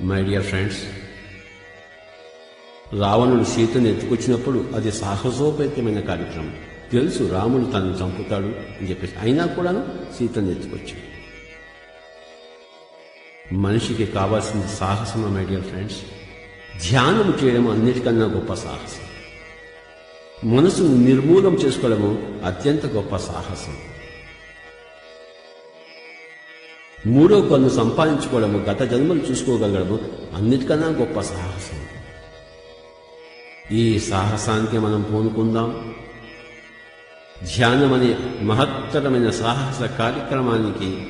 My dear friends రావణుడు సీతను ఎత్తుకొచ్చినప్పుడు అది సాహసోపేతమైన కార్యక్రమం. తెలుసు రాముడు తనను చంపుతాడు అని చెప్పేసి. అయినా కూడాను సీతను ఎత్తుకొచ్చాడు. మనిషికి కావాల్సింది సాహసమా మై డియర్ ఫ్రెండ్స్ ధ్యానం చేయడం అన్నిటికన్నా గొప్ప సాహసం. మనసును నిర్మూలం చేసుకోవడము అత్యంత గొప్ప సాహసం. మూడో కన్ను సంపాదించుకోవడము గత జన్మలు చూసుకోగలగడము అన్నిటికన్నా గొప్ప సాహసం. ఈ సాహసానికి మనం పూనుకుందాం. ధ్యానం అనే మహత్తరమైన సాహస కార్యక్రమానికి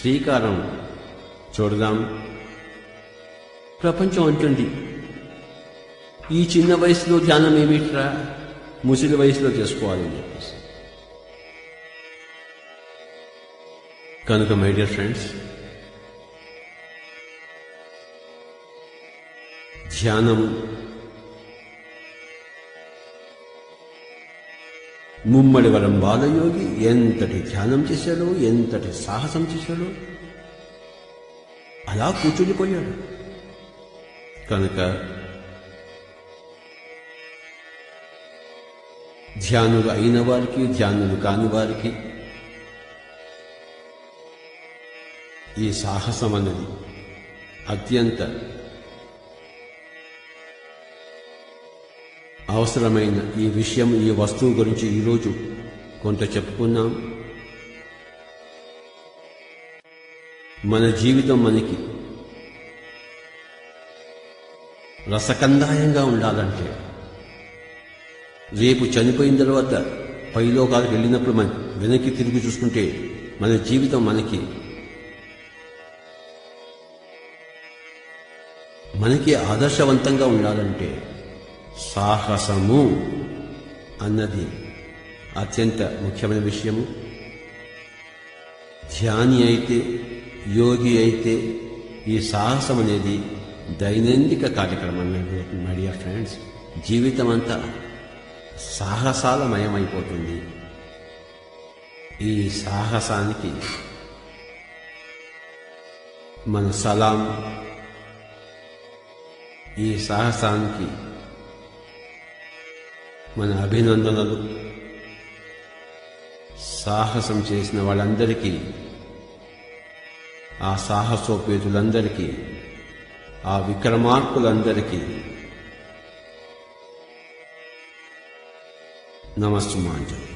శ్రీకారం చూడదాం. ప్రపంచం అంటుంది ఈ చిన్న వయసులో ధ్యానం ఏమిట్రా? ముసిలి వయసులో చేసుకోవాలని చెప్పేసి. కనుక మై డియర్ ఫ్రెండ్స్ ధ్యానం ముమ్మడి వరం బాలయోగి ఎంతటి ధ్యానం చేశాడో ఎంతటి సాహసం చేశాడో అలా కూర్చుండిపోయాడు. కనుక ధ్యానులు అయిన వారికి ధ్యానులు కాని వారికి ఈ సాహసం అన్నది అత్యంత అవసరమైన ఈ విషయం ఈ వస్తువు గురించి ఈరోజు కొంత చెప్పుకున్నాం. మన జీవితం మనకి రసకందాయంగా ఉండాలంటే రేపు చనిపోయిన తర్వాత పైలోకాలకు వెళ్ళినప్పుడు మనం వెనక్కి తిరిగి చూసుకుంటే మన జీవితం మనకి మనకి ఆదర్శవంతంగా ఉండాలంటే సాహసము అన్నది అత్యంత ముఖ్యమైన విషయము. ధ్యాని అయితే యోగి అయితే ఈ సాహసం అనేది దైనందిక కార్యక్రమం మై డియర్ ఫ్రెండ్స్ జీవితం అంతా సాహసాలమయమైపోతుంది. ఈ సాహసానికి మన సలాం ఈ సాహసానికి మన అభినందనలు. సాహసం చేసిన వాళ్ళందరికీ ఆ సాహసోపేతులందరికీ ఆ విక్రమార్కులందరికీ నమస్సుమాంజలి.